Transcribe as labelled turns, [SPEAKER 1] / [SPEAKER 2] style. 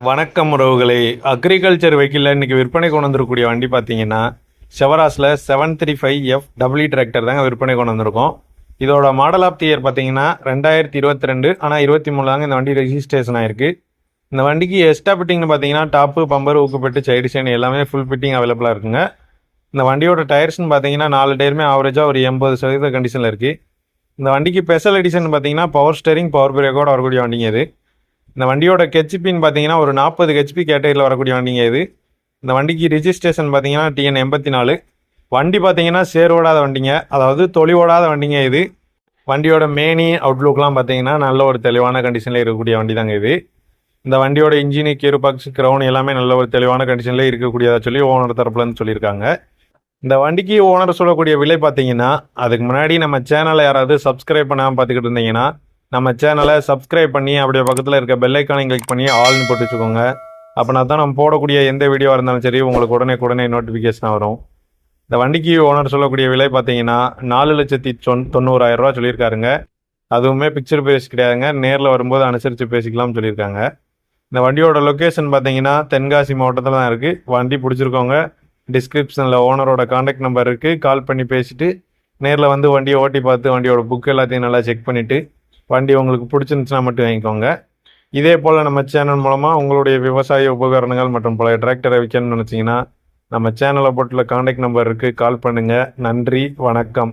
[SPEAKER 1] வணக்கம் உறவுகளே. அக்ரிகல்ச்சர் வெஹிக்கிளில் இன்றைக்கி விற்பனை கொண்டு வந்திருக்கக்கூடிய வண்டி பார்த்தீங்கன்னா செவராஸில் seven three five F W tractor தாங்க விற்பனை கொண்டு வந்திருக்கோம். இதோட மாடல் ஆஃப் தி இயர் பார்த்தீங்கன்னா ரெண்டாயிரத்தி இருபத்தி ரெண்டு ஆனால் இருபத்தி மூணு தாங்க இந்த வண்டி ரெஜிஸ்ட்ரேஷன் ஆயிருக்கு. இந்த வண்டிக்கு எக்ஸ்ட்ரா ஃபிட்டிங்னு பார்த்தீங்கன்னா டாப்பு பம்பர் ஊக்குப்பட்டு சைடு சைன் எல்லாமே ஃபுல் ஃபிட்டிங் அவைலபிளாக இருக்குங்க. இந்த வண்டியோட டயர்ஸ்னு பார்த்தீங்கன்னா நாலு டயருமே ஆவரேஜாக ஒரு எண்பது சதவீத கண்டிஷனில் இருக்குது இந்த வண்டிக்கு ஸ்பெஷல் எடிஷன் பார்த்தீங்கன்னா பவர் ஸ்டேரிங் பவர் பிரேக்கோட வரக்கூடிய வண்டிங்க இது. இந்த வண்டியோட ஹெச்பின்னு பார்த்தீங்கன்னா ஒரு நாற்பது ஹெச்பி கேட்டகரியில் வரக்கூடிய வண்டிங்க இது. இந்த வண்டிக்கு ரிஜிஸ்ட்ரேஷன் பார்த்தீங்கன்னா டிஎன் எண்பத்தி நாலு வண்டி பார்த்தீங்கன்னா சேர் ஓடாத வண்டிங்க. அதாவது தொழி ஓடாத வண்டிங்க இது. வண்டியோட மேனி அவுட்லுக்லாம் பார்த்தீங்கன்னா நல்ல ஒரு தெளிவான கண்டிஷனில் இருக்கக்கூடிய வண்டி தாங்க இது. இந்த வண்டியோட இன்ஜினு கீரு பாக்ஸ் கிரவுன் எல்லாமே நல்ல ஒரு தெளிவான கண்டிஷனில் இருக்கக்கூடியதா சொல்லி ஓனர் தரப்புலன்னு சொல்லியிருக்காங்க. இந்த வண்டிக்கு ஓனர் சொல்லக்கூடிய விலை பார்த்தீங்கன்னா அதுக்கு முன்னாடி நம்ம சேனலை யாராவது சப்ஸ்கிரைப் பண்ணாமல் பார்த்துக்கிட்டு இருந்தீங்கன்னா நம்ம சேனலை சப்ஸ்கிரைப் பண்ணி அப்படியே பக்கத்தில் இருக்க பெல்லைக்கானை கிளிக் பண்ணி ஆல்னு போட்டு வச்சுக்கோங்க. அப்படின்னா தான் நம்ம போடக்கூடிய எந்த வீடியோவாக இருந்தாலும் சரி உங்களுக்கு உடனே உடனே நோட்டிஃபிகேஷன் வரும். இந்த வண்டிக்கு ஓனர் சொல்லக்கூடிய விலை பார்த்தீங்கன்னா நாலு லட்சத்தி தொன் தொண்ணூறாயிரம் ரூபா சொல்லியிருக்காருங்க. அதுவுமே பிக்சர் பேஸ் கிடையாதுங்க. நேரில் வரும்போது அனுசரித்து பேசிக்கலாம்னு சொல்லியிருக்காங்க. இந்த வண்டியோட லொக்கேஷன் பார்த்தீங்கன்னா தென்காசி மாவட்டத்தில் தான் இருக்குது வண்டி பிடிச்சிருக்கோங்க டிஸ்கிரிப்ஷனில் ஓனரோட காண்டாக்ட் நம்பர் இருக்குது கால் பண்ணி பேசிவிட்டு நேரில் வந்து வண்டியை ஓட்டி பார்த்து வண்டியோட புக் எல்லாத்தையும் நல்லா செக் பண்ணிவிட்டு வண்டி உங்களுக்கு பிடிச்சிருந்துச்சுன்னா மட்டும் வாங்கிக்கோங்க. இதே போல் நம்ம சேனல் மூலமாக உங்களுடைய விவசாய உபகரணங்கள் மற்றும் பல டிராக்டரை விற்கணும்னு நினச்சிங்கன்னா நம்ம சேனலை போட்டில் காண்டாக்ட் நம்பர் இருக்குது கால் பண்ணுங்கள் நன்றி. வணக்கம்.